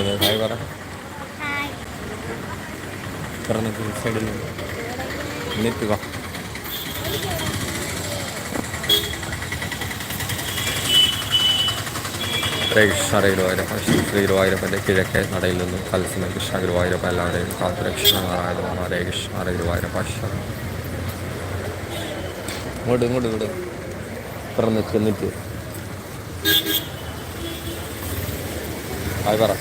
നിൽക്കുന്നത് ഹായ് പറ. സൈഡിൽ നിൽക്കുക കൃഷ്ണ ഗുരുവായൂരപ്പ ശ്രീ ശ്രീ ഗുരുവായൂരപ്പന്റെ കിഴക്കേ നടയിൽ നിന്നും തത്സമയം കൃഷ്ണ ഗുരുവായൂരപ്പ എല്ലാവരെയും കാത്തുരക്ഷണമാരായതുമാണ് ഹരേ കൃഷ്ണ ഹരേ ഗുരുവായൂരപ്പ ഇങ്ങോട്ട് ഇങ്ങോട്ട് ഇങ്ങോട്ട്. പറഞ്ഞ് ചെന്നിട്ട് ഹായ് പറ.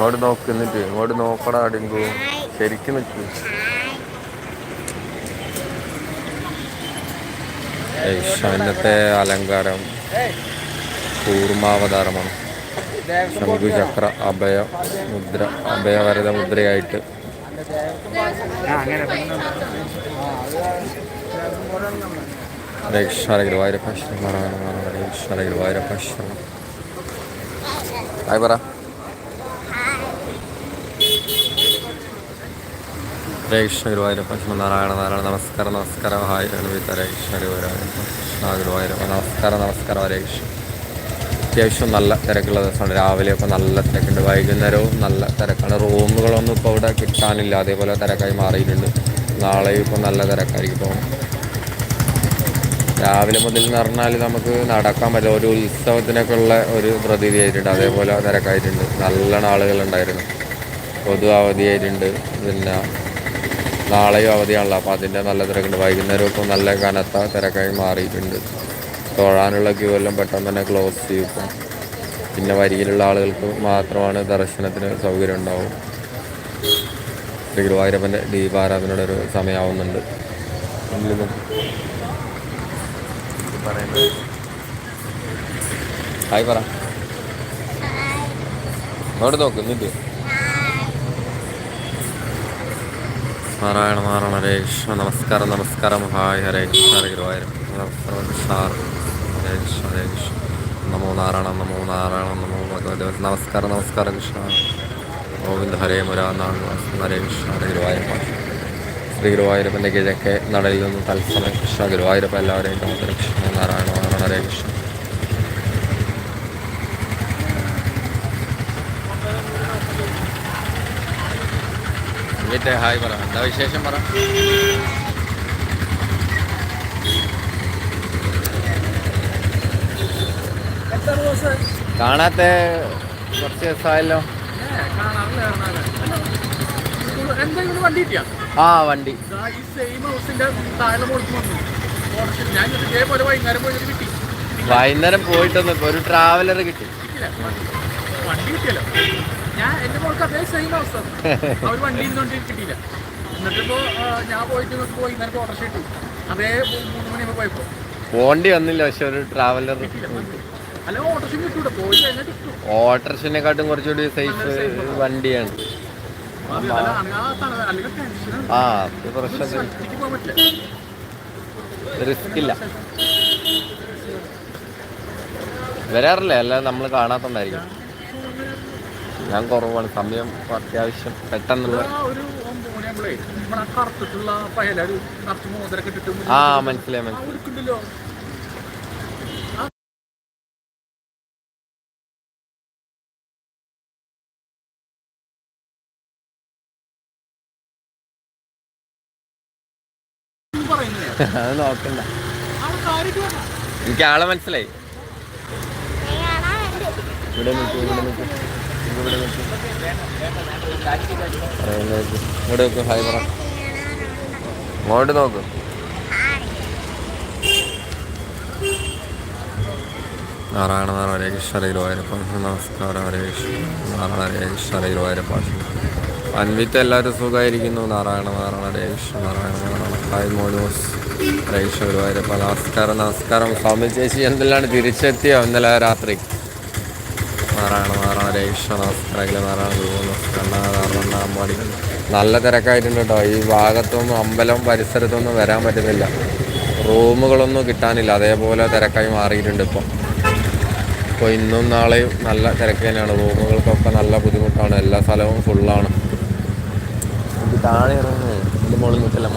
ഇങ്ങോട്ട് നോക്കുന്നിട്ട് ഇങ്ങോട്ട് നോക്കടാ ഡിങ്കു. ശരിക്കും നിൽക്ക് ഇന്നത്തെ അലങ്കാരം കൂർമാവതാരമാണ്. ശംഖുചക്ര അഭയ മുദ്ര അഭയവരത മുദ്രയായിട്ട്. ഗുരുവായൂരപ്പ രക്ഷാര ഗുരുവായൂരപ്പ ശരണം ആയി പറ. ഹരേ കൃഷ്ണ ഗുരുവായൂരപ്പ നാരായണ നാരായണ നമസ്കാരം നമസ്കാരം ഹായ് അനുവിത്ത ഹരേ കൃഷ്ണ ഗുരുവായൂരപ്പ കൃഷ്ണ ഗുരുവായൂരപ്പ നമസ്കാരം നമസ്കാരം ഹരേ കൃഷ്ണ അത്യാവശ്യം നല്ല തിരക്കുള്ള ദിവസമാണ് രാവിലെയൊക്കെ നല്ല തിരക്കുണ്ട് വൈകുന്നേരവും നല്ല തിരക്കാണ്. റൂമുകളൊന്നും ഇപ്പോൾ ഇവിടെ കിട്ടാനില്ല. അതേപോലെ തിരക്കായി മാറിയിട്ടുണ്ട്. നാളെയും ഇപ്പോൾ നല്ല തിരക്കായിരിക്കും തോന്നുന്നു രാവിലെ മുതൽ എന്ന് പറഞ്ഞാൽ നമുക്ക് നടക്കാൻ പറ്റില്ല. ഒരു ഉത്സവത്തിനൊക്കെ ഉള്ള ഒരു പ്രതീതി ആയിട്ടുണ്ട് അതേപോലെ തിരക്കായിട്ടുണ്ട്. നല്ല ആളുകളുണ്ടായിരുന്നു പൊതു അവധിയായിട്ടുണ്ട്. പിന്നെ നാളെയും അവധിയാണല്ലോ. അപ്പോൾ അതിന്റെ നല്ല തിരക്കുണ്ട്. വൈകുന്നേരം ഇപ്പോൾ നല്ല കനത്ത തിരക്കായി മാറിയിട്ടുണ്ട്. തൊഴാനുള്ള ക്യൂ എല്ലാം പെട്ടെന്ന് തന്നെ ക്ലോസ് ചെയ്യും പിന്നെ വരിയിലുള്ള ആളുകൾക്ക് മാത്രമാണ് ദർശനത്തിന് സൗകര്യം ഉണ്ടാവും. ശ്രീ ഗുരുവായൂരപ്പന്റെ ദീപാരാധനയുടെ ഒരു സമയമാവുന്നുണ്ട് ഹായ് പറ. അവിടെ നോക്ക്? നാരായണ നാരായണ ഹരേ കൃഷ്ണ നമസ്കാരം നമസ്കാരം. ഹായ് ഹരേ കൃഷ്ണ ഹരേ ഗുരുവായൂരം നമസ്കാരം കൃഷ്ണ ഹരേ കൃഷ്ണ ഹരേ കൃഷ്ണ. നമോ നാരായണ നമോ നാരായണ നമോ ഭഗവതി. നമസ്കാരം നമസ്കാരം കൃഷ്ണ. ഗോവിന്ദ ഹരേ മുരാന്നാണ് ഹരേ കൃഷ്ണ ഹരേ ഗുരുവായൂരപ്പ. ശ്രീ ഗുരുവായൂരപ്പന്റെ കിഴക്കേ നടയിൽ നിന്ന് തത്സമയം കൃഷ്ണ ഗുരുവായൂരപ്പ എല്ലാവരെയും കൃഷ്ണ നാരായണ നാരായണ ഹരേ കൃഷ്ണ. എന്നിട്ട് ഹായ് പറ എന്താ വിശേഷം പറ കാണാത്ത കുറച്ച് ദിവസമായല്ലോ. ആ വണ്ടി. വൈകുന്നേരം പോയിട്ടൊന്നും ഇപ്പൊ ഒരു ട്രാവലർ കിട്ടി. വണ്ടി കിട്ടിയല്ലോ. ഞാൻ എന്റെ മോൾക്ക് അതേ സെയിം അവസ്ഥ. അവർ വണ്ടി ഇരുന്നോണ്ട് കിട്ടിയില്ല എന്നിട്ടിപ്പോ ഞാൻ പോയിട്ട് പോയി ഇന്നലെ ഓർഡർ കിട്ടി അതേ മൂന്ന് മണിയാകുമ്പോൾ പോയപ്പോ. പോണ്ടി വന്നില്ല പക്ഷെ ഒരു ട്രാവലർ അല്ല ഓട്ടർഷിനെക്കാട്ടും കുറച്ചുകൂടി സേഫ് വണ്ടിയാണ്. ആ. അത് പ്രശ്നം റിസ്ക് ഇല്ല. വരാറില്ല? അല്ലാതെ നമ്മൾ കാണാത്തോണ്ടായിരിക്കും. ഞാൻ കുറവാണ്. സമയം അത്യാവശ്യം പെട്ടെന്നുള്ള ആ മനസ്സിലായി മനസ്സിലായി. അത് നോക്കണ്ട. എനിക്ക് ആളെ മനസ്സിലായി. ഇവിടെ നിൽക്കും ഇവിടെ നിൽക്കും ഇവിടെ ഇവിടെ നോക്ക് ഹായ് പറ. ഇങ്ങോട്ട് നോക്ക്. നാരായണ നാരായണ നമസ്കാരം ഹരേ നാരായണ ഹരേ അൻവിത്ത് എല്ലാവരും സുഖമായിരിക്കുന്നു. നാരായണ നാരായണ ഹരേ നാരായണ നാരായണ ഹായ് മോനോസ്. നമസ്കാരം നമസ്കാരം. സ്വാമി ചേച്ചി എന്തെല്ലാം തിരിച്ചെത്തിയോ ഇന്നലെ രാത്രി? നാരായണ നാരായണ ഹരേ കൃഷ്ണ നമസ്കാരം അഖില നാരായണ ഗുരു നമസ്കാരം നാരായണ നല്ല തിരക്കായിട്ടുണ്ട് കേട്ടോ. ഈ ഭാഗത്തൊന്നും അമ്പലം പരിസരത്തൊന്നും വരാൻ പറ്റുന്നില്ല. റൂമുകളൊന്നും കിട്ടാനില്ല. അതേപോലെ തിരക്കായി മാറിയിട്ടുണ്ട് ഇപ്പം. ഇപ്പോൾ ഇന്നും നാളെയും നല്ല തിരക്ക് തന്നെയാണ്. റൂമുകൾക്കൊക്കെ നല്ല ബുദ്ധിമുട്ടാണ്. എല്ലാ സ്ഥലവും ഫുള്ളാണ് താഴെ ഇറങ്ങുന്നത് മുകളിൽ നിൽക്കില്ല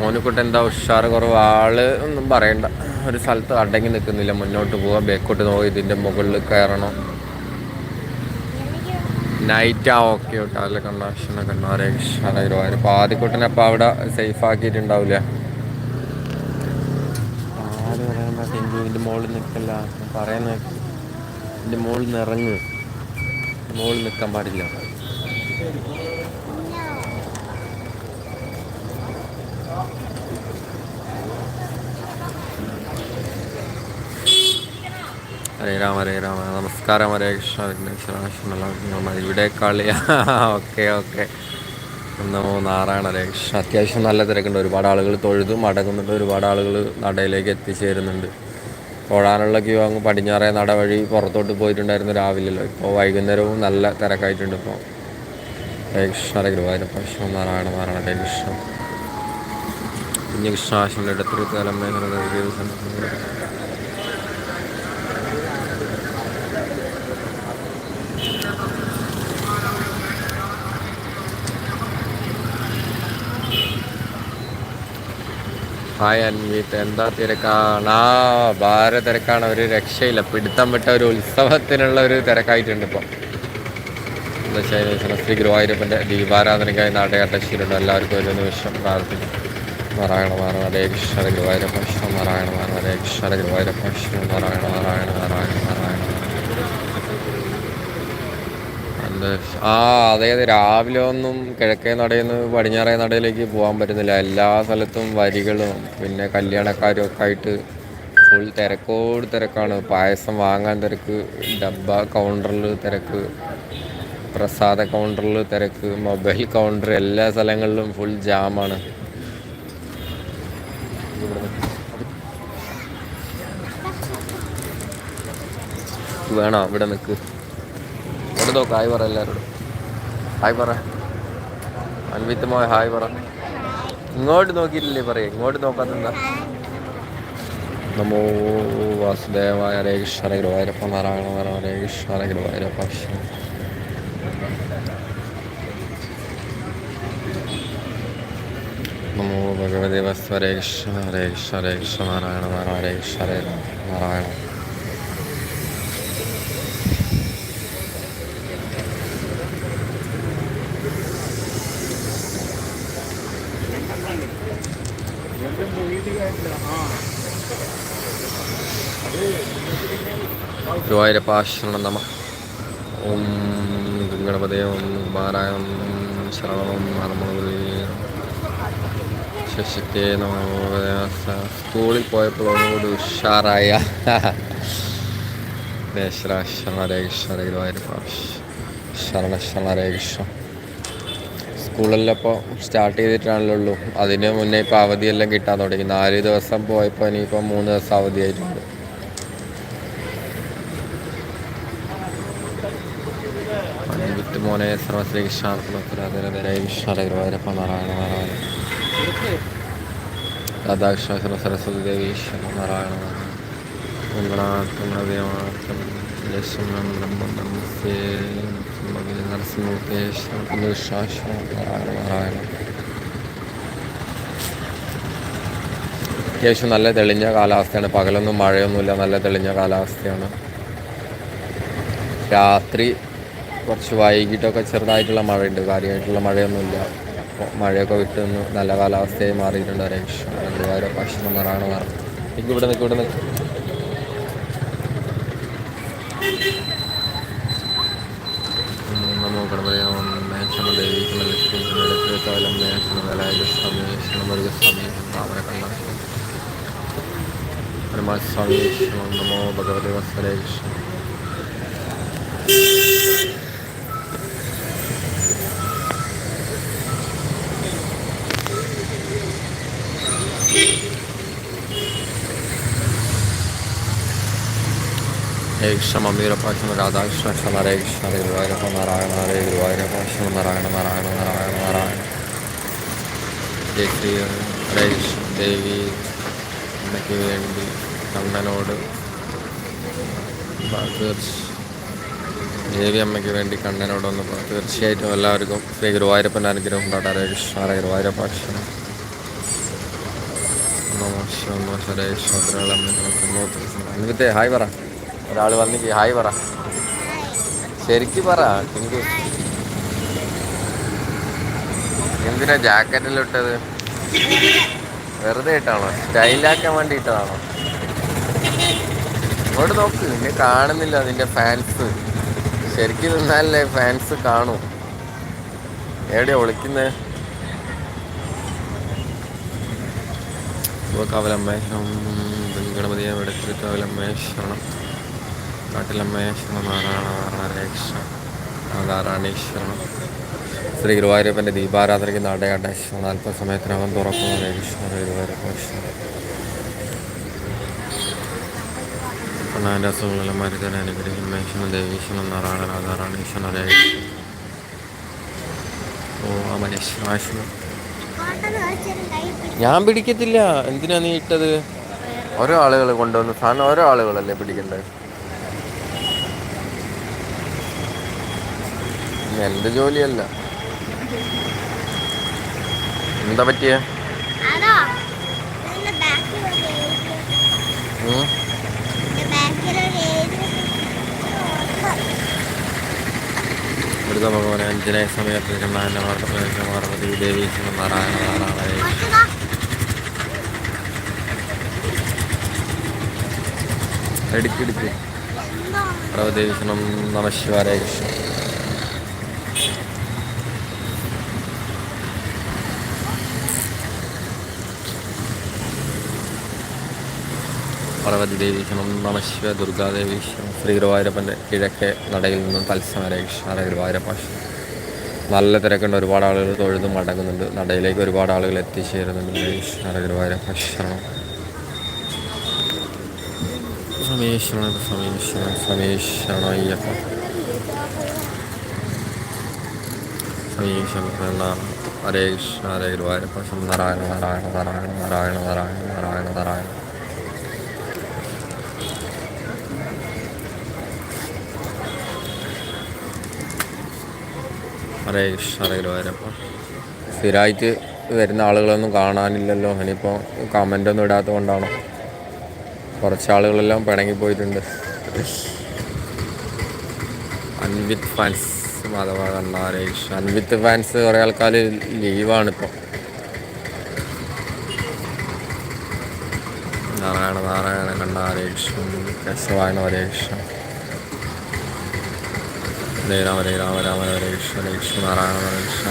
മോനിക്കുട്ട് എന്താ ഉഷാറ് കുറവ്? ആൾ ഒന്നും പറയണ്ട. ഒരു സ്ഥലത്ത് അടങ്ങി നിൽക്കുന്നില്ല. മുന്നോട്ട് പോവാം. ബേക്കോട്ട് നോക്കി. ഇതിന്റെ മുകളിൽ കയറണം. നൈറ്റ് ആ ഓക്കെ കേട്ടോ അല്ല കണ്ണാക്ഷണൊക്കെ ഉണ്ട് ആരെ ഇഷ്ടമായിരുന്നു അപ്പോൾ ആദ്യക്കുട്ടനെ അവിടെ സേഫ് ആക്കിയിട്ടുണ്ടാവില്ല ടെങ്കു ഇതിന്റെ മുകളിൽ നിൽക്കല്ല. പറയുന്ന ഇതിന്റെ മുകളിൽ നിന്ന് മുകളിൽ നിൽക്കാൻ പാടില്ല. ഹരേ രാമ ഹരേ രാമ. നമസ്കാരം. ഹരേ കൃഷ്ണ. ഇവിടെ കളിയാ ഓക്കെ ഓക്കെ. നമോ നാരായണ ഹരേ കൃഷ്ണ. അത്യാവശ്യം നല്ല തിരക്കുണ്ട്. ഒരുപാട് ആളുകൾ തൊഴുതു മടങ്ങുന്നുണ്ട് ഒരുപാട് ആളുകൾ നടയിലേക്ക് എത്തിച്ചേരുന്നുണ്ട്. തൊഴാനുള്ള ക്യൂ അങ്ങ് പടിഞ്ഞാറേ നട വഴി പുറത്തോട്ട് പോയിട്ടുണ്ടായിരുന്നു രാവിലെയല്ലോ. ഇപ്പോൾ വൈകുന്നേരവും നല്ല തിരക്കായിട്ടുണ്ട് ഇപ്പോൾ. ഹരേ കൃഷ്ണ ഹരേ ഗുരുവായൂരപ്പ. നാരായണ നാരായണ ഹരേ കൃഷ്ണ. കുഞ്ഞകൃഷ്ണാശന്റെ ഇടത്തൊരു തലമേ ഹായ് അൻവീത്ത് എന്താ തിരക്കാണ്? ആ ഭാര തിരക്കാണ്. ഒരു രക്ഷയില്ല. പിടുത്തം വിട്ട ഒരു ഉത്സവത്തിനുള്ള ഒരു തിരക്കായിട്ടുണ്ട് ഇപ്പോൾ എന്താ ശ്രീ ഗുരുവായൂരപ്പന്റെ ദീപാരാധനയ്ക്കായി നാടകട്ടശ്ശീലുണ്ട് എല്ലാവർക്കും ഒരു നിമിഷം പ്രാർത്ഥിക്കും. നാരായണ നാരായണ ഹരേ കൃഷ്ണ ഗുരുവായൂരപ്പ കൃഷ്ണ നാരായണ നാരായണ ഹരേ കൃഷ്ണ ഗുരുവായൂരപ്പ നാരായണ നാരായണ നാരായണ നാരായണ. ആ അതെ അതെ രാവിലെ ഒന്നും കിഴക്കേ നടയിൽ നിന്ന് പടിഞ്ഞാറേ നടയിലേക്ക് പോകാൻ പറ്റുന്നില്ല. എല്ലാ സ്ഥലത്തും വരികളും പിന്നെ കല്യാണക്കാരും ഒക്കെ ആയിട്ട് ഫുൾ തിരക്കോട് തിരക്കാണ്. പായസം വാങ്ങാൻ തിരക്ക് ഡബ്ബ കൗണ്ടറിൽ തിരക്ക് പ്രസാദ കൗണ്ടറിൽ തിരക്ക് മൊബൈൽ കൗണ്ടർ എല്ലാ സ്ഥലങ്ങളിലും ഫുൾ ജാമാണ് വേണോ? ഇവിടെ നിൽക്ക് ഇവിടെ നോക്ക് ഹായ് പറ എല്ലാവരോടും ഹായ് പറ. അൻവിത്ത് മോയ ഹായ് പറ. ഇങ്ങോട്ട് നോക്കിയിട്ടില്ലേ പറയ? ഇങ്ങോട്ട് നോക്കാത്തെന്താ? നമോ വാസുദേവായ ഹരേ കൃഷ്ണ ഗുരുവായൂരപ്പ നാരായണ നാരായണ ഹരേ കൃഷ്ണ ഗുരുവായൂരപ്പ നമോ ഭഗവതി വസ്തു ഹരേ കൃഷ്ണ ഹരേ കൃഷ്ണ ഹരേ കൃഷ്ണ നാരായണ നാരായണ ഹരേ കൃഷ്ണ നാരായണ. ഗുരുവായൂരപ്പ ശരണം നമ. ഓം ഗണപതേ ഓം കുമാരായം ശരണം ഹർമ്മണപതി ശശിക്കേ നമ. സ്കൂളിൽ പോയപ്പോൾ ഒന്നുകൂടി ഉഷാറായ ശരണ കൃഷ്ണ ഗുരുവായൂരപ്പ ശരണ ശരണ സ്കൂളെല്ലാം സ്റ്റാർട്ട് ചെയ്തിട്ടാണല്ലോ അതിന് മുന്നേ ഇപ്പോൾ അവധിയെല്ലാം കിട്ടാൻ തുടങ്ങി. നാല് ദിവസം പോയപ്പോൾ ഇനിയിപ്പോൾ മൂന്ന് ദിവസം അവധിയായിട്ടുണ്ട്. മോനെ സർവശ്രീ കൃഷ്ണാർപ്പണത്തിരകൃഷ്ണ നാരായണ നാരായണ രാധാകൃഷ്ണ സരസ്വതി ദേവി നാരായണ. അത്യാവശ്യം നല്ല തെളിഞ്ഞ കാലാവസ്ഥയാണ്. പകലൊന്നും മഴയൊന്നുമില്ല. നല്ല തെളിഞ്ഞ കാലാവസ്ഥയാണ്. രാത്രി കുറച്ച് വൈകിട്ടൊക്കെ ചെറുതായിട്ടുള്ള മഴയുണ്ട്. കാര്യമായിട്ടുള്ള മഴയൊന്നുമില്ല. മഴയൊക്കെ വിട്ട് നല്ല കാലാവസ്ഥയായി മാറിയിട്ടുണ്ട് ഗുരുവായൂര ഭക്ഷണം നാരായണ മാറും. എനിക്ക് ഇവിടെ നിൽക്കും ഇവിടെ നിൽക്കും നമോ നമോ ഭഗവതി വത്സരേ കൃഷ്ണ ഹരേ കൃഷ്ണ മമ്മീരപ്പാക്ഷണ രാധാകൃഷ്ണ കൃഷ്ണ ഹരേ കൃഷ്ണ ഹരേ ഗുരുവായൂരപ്പ നാരായണ ഹരേ ഗുരുവായൂരപ്പാക്ഷണ നാരായണ നാരായണ നാരായണ നാരായണ ജയ ശ്രീ ഹരേ കൃഷ്ണ ദേവി അമ്മയ്ക്ക് വേണ്ടി കണ്ണനോട് ദേവി അമ്മയ്ക്ക് വേണ്ടി കണ്ണനോടൊന്ന് തീർച്ചയായിട്ടും എല്ലാവർക്കും ശ്രീ ഗുരുവായൂരപ്പന്റെ അനുഗ്രഹം ഉണ്ടാകട്ടെ. ഹരേ കൃഷ്ണ ഹരേ ഗുരുവായൂരപ്പാക്ഷണം എന്നിട്ട് ഹായ് പറ. ഒരാൾ വന്നിക്ക് ഹായ് പറ. ശരിക്ക് പറ ടിങ്കു. എന്തിനാ ജാക്കറ്റിൽ ഇട്ടത് വെറുതെ ഇട്ടാണോ? സ്റ്റൈലാക്കാൻ വേണ്ടി ഇട്ടതാണോ? ഇങ്ങോട്ട് നോക്ക് നിന്നെ കാണുന്നില്ല നിന്റെ ഫാൻസ്. ശരിക്ക് നിന്നാലല്ലേ ഫാൻസ് കാണൂ. എവിടെയാ ഒളിക്കുന്നേ? കവലമ്മേശ്വരം ഗണപതിയെ എടുത്തിട്ട് കവലമ്മേശ്വരണം കാട്ടിലമ്മേശ്വരം നാരായണ നാരായണ രക്ഷ ശ്രീ ഗുരുവായൂരപ്പന്റെ ദീപാരാധനയ്ക്ക് നടയടേശ്വരം അല്പസമയത്തിനകം സമയത്തിനകം തുറക്കുന്ന രേഖീശ്വര ഗുരുവായൂരപ്പേശ്വരം കണ്ണാന്റെ അസുഖങ്ങളെല്ലാം മരുതനെ അനുഗ്രഹിക്കും മേശ്വരം ദേവീശ്വരം നാരായണ പിടി- ഞാൻ പിടിക്കത്തില്ല. എന്തിനാ നീ ഇട്ടത്? ഓരോ ആളുകൾ കൊണ്ടുവന്ന സാധനം ഓരോ ആളുകളല്ലേ പിടിക്കണ്ടേ? എന്റെ ജോലിയല്ല. എന്താ പറ്റിയ? അഞ്ജനയ സമയത്ത് പാർവതി ദേവി നാരായണ നാരായണ എടുക്കിടുക്ക് എന്തോ? പാർവതീശ്വരം നമശിവാരേ കൃഷ്ണ. പാർവതി ദേവീശ്വരം നമശിവ ദുർഗാദേവി ശ്രീ ഗുരുവായൂരപ്പന്റെ കിഴക്കേ നടയിൽ നിന്നും തത്സമരേക്ഷണ ഗുരുവായൂരപ്പ നല്ല തിരക്കുണ്ട് ഒരുപാട് ആളുകൾ തൊഴുതും മടങ്ങുന്നുണ്ട് നടയിലേക്ക് ഒരുപാട് ആളുകൾ എത്തിച്ചേരുന്നുണ്ട് ഗുരുവായൂരപ്പ ശരണം സമീശ്വരൻ സമീശ്വരൻ സമീശ്വരൻ അയ്യപ്പ ഹരേ കൃഷ്ണ ഹരേ ഗുരുവായൂരപ്പ നാരായണ നാരായണ നാരായണ നാരായണ നാരായണ നാരായണ നാരായണ ഹരേ കൃഷ്ണ ഗുരുവായൂരപ്പ സ്ഥിരമായിട്ട് വരുന്ന ആളുകളൊന്നും കാണാനില്ലല്ലോ. ഇനിയിപ്പോൾ കമന്റൊന്നും ഇടാത്തത് കൊണ്ടാണോ? കുറച്ച് ആളുകളെല്ലാം പിണങ്ങി പോയിട്ടുണ്ട്. അൻവിത്ത് ഫാൻസ് മാധവ കണ്ണാരേഷ് അൻവിത്ത് ഫാൻസ് കുറേ ആൾക്കാർ ലീവാണ് ഇപ്പോൾ നാരായണ നാരായണ കണ്ണാരേഷ് കേശവായണ വരേഷ് ഹരേ രാമ ഹരേ രാമ രാമ ഹരേ കൃഷ്ണ കൃഷ്ണ നാരായണ കൃഷ്ണ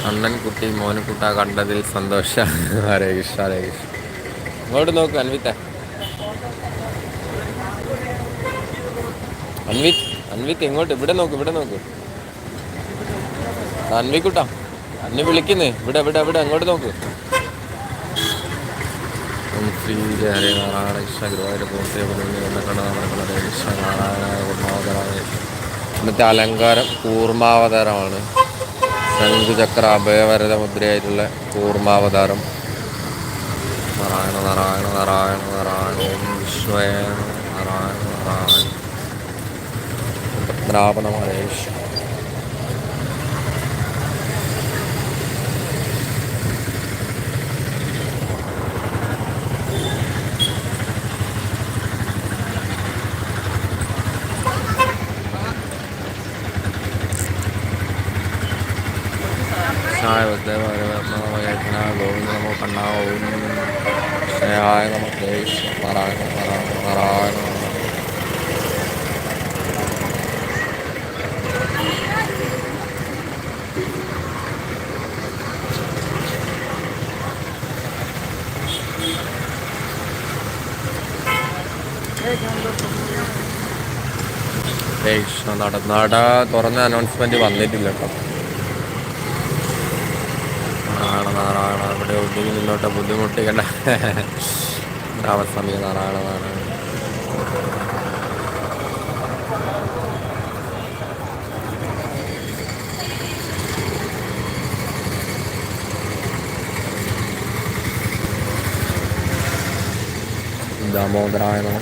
കണ്ണൻകുട്ടി മോനക്കുട്ട കണ്ടതിൽ സന്തോഷ ഹരേ കൃഷ്ണ ഹരേ കൃഷ്ണ ഇങ്ങോട്ട് നോക്ക് അൻവിത്ത അൻവിത്ത് അൻവിത്ത് ഇങ്ങോട്ട് ഇവിടെ നോക്ക് ഇവിടെ നോക്ക് അൻവിക്കുട്ട. എന്നെ വിളിക്കുന്നേ. ഇവിടെ ഇവിടെ ഇവിടെ. അങ്ങോട്ട് നോക്ക്. ഇന്നത്തെ അലങ്കാരം കൂർമാവതാരമാണ്. ശംഖുചക്ര അഭയവരത മുദ്രയായിട്ടുള്ള കൂർമാവതാരം. നാരായണ നാരായണ നാരായണ നാരായണ. ഓം നാരായണ നാരായണ. പത്മനാഭന മഹേഷ് ഗോവിന്ദ നമോ കണ്ണാ ഓം സ്നേഹായ നമ ദേശ് നാരായണ നാരായണ നാരായണ നട നട തുറന്ന അനൗൺസ്മെന്റ് വന്നിട്ടില്ല കേട്ടോ നാരായണ ഇവിടെ ഒടുങ്ങി നിന്നോട്ടെ ബുദ്ധിമുട്ടിക്കണ്ട. നാരായണ നാരായണ ദാമോദരായ നമ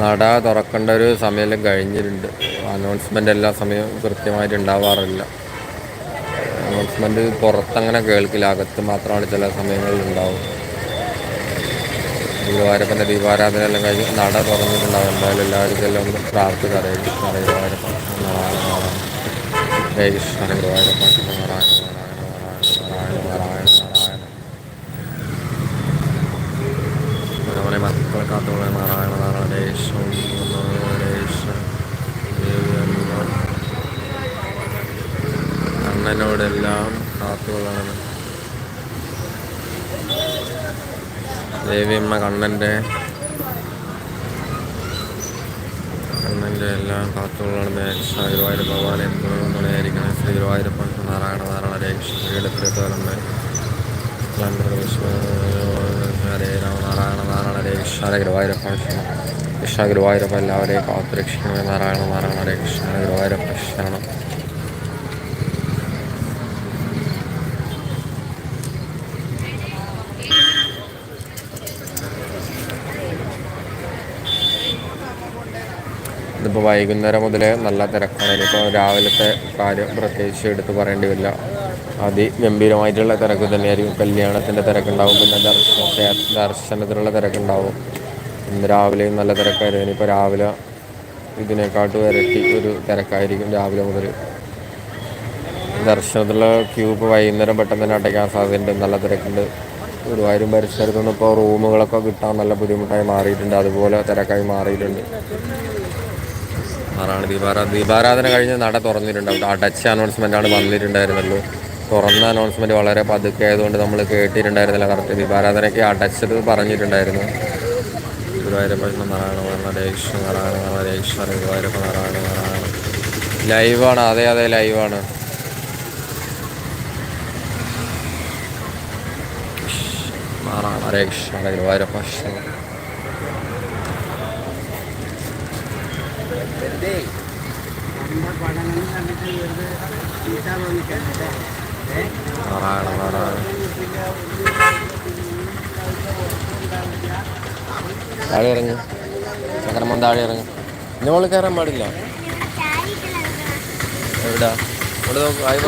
നട തുറക്കേണ്ട ഒരു സമയം കഴിഞ്ഞിട്ടുണ്ട് അനൗൺസ്മെന്റ് എല്ലാ സമയവും കൃത്യമായിട്ട് ഉണ്ടാവാറില്ല അനൗൺസ്മെന്റ് പുറത്തങ്ങനെ കേൾക്കില്ല അകത്ത് മാത്രമാണ് ചില സമയങ്ങളിൽ ഉണ്ടാവും ഗുരുവായൂരപ്പന്റെ ദീപാരാധന എല്ലാം കഴിഞ്ഞ് നട തുറന്നിട്ടുണ്ടാവും എന്തായാലും എല്ലാവരും ചെല്ലാം ഒന്ന് പ്രാർത്ഥിച്ച് അറിയിക്കും ഗുരുവായൂരപ്പ നാരായണ ഹരേ കൃഷ്ണ ഗുരുവായൂരപ്പ നാരായണ നാരായണ നാരായണ നാരായണ നാരായണ മക്കളെ കാത്തോളെ നാരായണ അണ്ണനോടെല്ലാം കാത്തുകൊള്ളണം ദേവിയമ്മ കണ്ണന്റെ കണ്ണന്റെ എല്ലാം കാത്തുകൊള്ളണം രക്ഷ ഗുരുവായൂർ എപ്പോഴും തുണയായിരിക്കണം. ശ്രീ ഗുരുവായൂരപ്പൻ നാരായണ നാരായണ രക്ഷ ശ്രീയുടെ ഹരേ രാമ നാരായണ നാരായണ രക്ഷ ഹരേ ഗുരുവായൂരപ്പ കൃഷ്ണ ഗുരുവായൂരപ്പ എല്ലാവരെയും കാത്തുരക്ഷിക്കണമേ നാരായണ നാരായണ ഹരേ കൃഷ്ണ ഗുരുവായൂരപ്പ ശരണം ഇതിപ്പോൾ വൈകുന്നേരം മുതലേ നല്ല തിരക്കാണ്. ഇനിയിപ്പോൾ രാവിലത്തെ കാര്യം പ്രത്യേകിച്ച് എടുത്ത് പറയേണ്ടി വരില്ല. അതിഗംഭീരമായിട്ടുള്ള തിരക്ക് തന്നെയായിരിക്കും. കല്യാണത്തിന്റെ തിരക്കുണ്ടാവും. പിന്നെ ദർശന ദർശനത്തിനുള്ള തിരക്കുണ്ടാവും. ഇന്ന് രാവിലെയും നല്ല തിരക്കായിരുന്നു. ഇനിയിപ്പോൾ രാവിലെ ഇതിനെക്കാട്ടും ഇരട്ടി ഒരു തിരക്കായിരിക്കും രാവിലെ മുതൽ. ദർശനത്തിലുള്ള ക്യൂ ഇപ്പോൾ വൈകുന്നേരം പെട്ടെന്ന് തന്നെ അടയ്ക്കാൻ സാധ്യതയുണ്ട്. നല്ല തിരക്കുണ്ട്. ഗുരുവായൂരും പരിസരത്തുനിന്ന് ഇപ്പോൾ റൂമുകളൊക്കെ കിട്ടാൻ നല്ല ബുദ്ധിമുട്ടായി മാറിയിട്ടുണ്ട്. അതുപോലെ തിരക്കായി മാറിയിട്ടുണ്ട്. ആറാണ് ദീപാരാ ദീപാരാധന കഴിഞ്ഞ് നട തുറന്നിട്ടുണ്ട്. അടച്ച അനൗൺസ്മെന്റ് ആണ് വന്നിട്ടുണ്ടായിരുന്നുള്ളൂ. തുറന്ന അനൗൺസ്മെന്റ് വളരെ പതുക്കെ ആയതുകൊണ്ട് നമ്മൾ കേട്ടിട്ടുണ്ടായിരുന്നില്ല. കറക്റ്റ് ദീപാരാധനയ്ക്ക് അടച്ചത് പറഞ്ഞിട്ടുണ്ടായിരുന്നു. ഗുരുവായൂരപ്പ നാരായണ നാരായണ രേക്ഷ നാരായണ നാരായണ രേക്ഷ ഗുരുവായൂരപ്പ നാരായണ നാരായണ ലൈവാണ് അതെ അതെ ലൈവാണ് നാരായണ രേക്ഷ ഗുരുവായൂരപ്പ. നാരായണ നാരായണ താഴെ ഇറങ്ങി ചക്രമം താഴെ ഇറങ്ങി ഇനി മോൾ കയറാൻ പാടില്ല. എവിടാ? ഇവിടെ നോക്ക് ആയി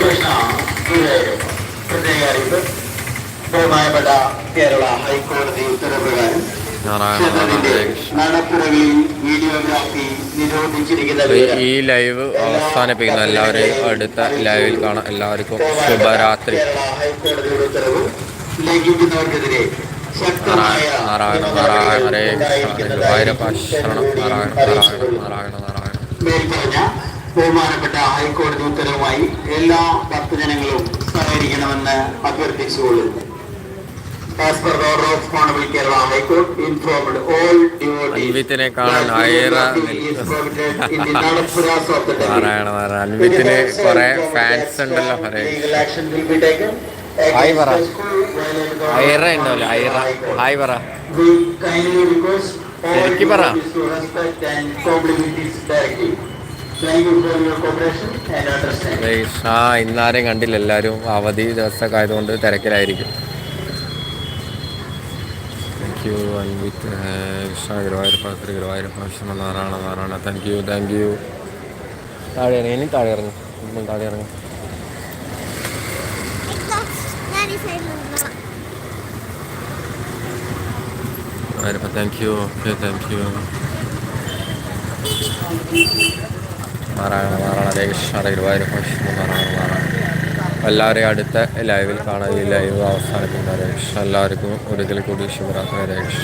ബഹുമാനപ്പെട്ട കേരള ഹൈക്കോടതി ഉത്തരപ്രകാരം ഈ ലൈവ് അവസാനിപ്പിക്കുന്നു. എല്ലാവരെയും അടുത്ത ലൈവിൽ കാണാം. എല്ലാവർക്കും ശുഭരാത്രി. ലംഘിക്കുന്നവർക്കെതിരെ നാരായണ നാരായണ ഹരേ കൃഷ്ണ ഗുരുവായൂരപ്പ ശരണം നാരായണ നാരായണ നാരായണ നാരായണ ബഹുമാനപ്പെട്ട ഹൈക്കോടതി ഉത്തരവുമായി എല്ലാ ഭക്തജനങ്ങളും സഹകരിക്കണമെന്ന് അഭ്യർത്ഥിച്ചുകൊള്ളുന്നു As per the order of Honorable Kerala High Court, informed all devotees കാണാൻ that അയറ videography is prohibited in the Nadapuras of the temple. Narayana Narayana അൻവിത്തിന് കുറെ ഫാൻസ് ഉണ്ടല്ലോ Hare Legal action will be taken hi പറ ഐറ ഉണ്ടാവില്ല ഐറ ഹായ് പറ എനിക്ക് പറ ഇന്നാരെയും കണ്ടില്ല. എല്ലാവരും അവധി ദിവസമൊക്കെ ആയതുകൊണ്ട് തിരക്കിലായിരിക്കും. Thank you Anvith. ഗുരുവായൂർ പാത്രി ഗുരുവായൂർ പ്രാവശ്യം Narayana Narayana thank you thank you താഴെ ഇറങ്ങി. ഇനി താഴെ ഇറങ്ങും. താഴെ ഇറങ്ങും. Thank thank you thank you Narayana Narayana രേഷ് Krishna Vishnu Narayana Narayana. എല്ലാവരെയും അടുത്ത ലൈവിൽ കാണാൻ ഈ ലൈവ് അവസാനിപ്പിക്കുന്ന രേഷ് എല്ലാവർക്കും ഒരിക്കൽ കൂടി ശിവരാത്രി രേഷ്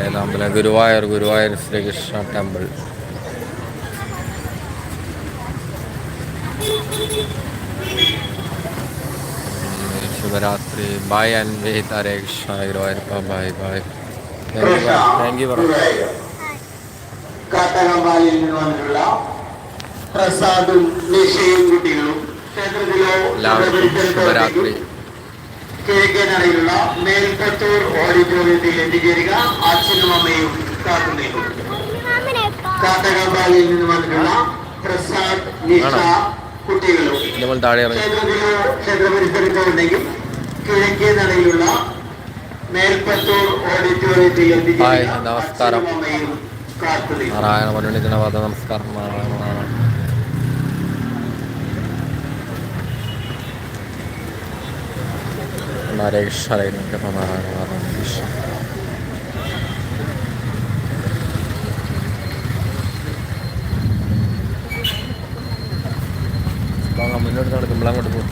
ഏതാമ്പലം Guruvayur Guruvayur Sreekrishna temple Shivaratri bye വെയ്ത്ത് Hare Krishna Guruvayurappa bye bye thank you പറ കാട്ടകമ്പാലിൽ നിന്ന് വന്നിട്ടുള്ള പ്രസാദും നിഷയും കുട്ടികളും ക്ഷേത്രത്തിലോ ശുഭരാത്രി കിഴക്കേനടയിലുള്ള മേൽപ്പത്തൂർ ഓഡിറ്റോറിയത്തിൽ എത്തിച്ചേരുക. അച്ഛനും അമ്മയും കാത്തുനിൽക്കും. മാമനെ കാട്ടകമ്പാലിൽ നിന്ന് വന്നിട്ടുള്ള പ്രസാദ് നിഷ കുട്ടികളും ക്ഷേത്രത്തിലോ ക്ഷേത്ര പരിസരത്തോ ഉണ്ടെങ്കിൽ കിഴക്കേ നടയിലുള്ള മേൽപ്പത്തൂർ ഓഡിറ്റോറിയത്തിൽ. ഹായ്, നമസ്കാരം. നാരായണ പാദ നമസ്കാരം നാരായണ നരേഷ് ഹരേ നാരായണ നാരായണ മുന്നോട്ട് നടക്കുമ്പോൾ അങ്ങോട്ട് പോകും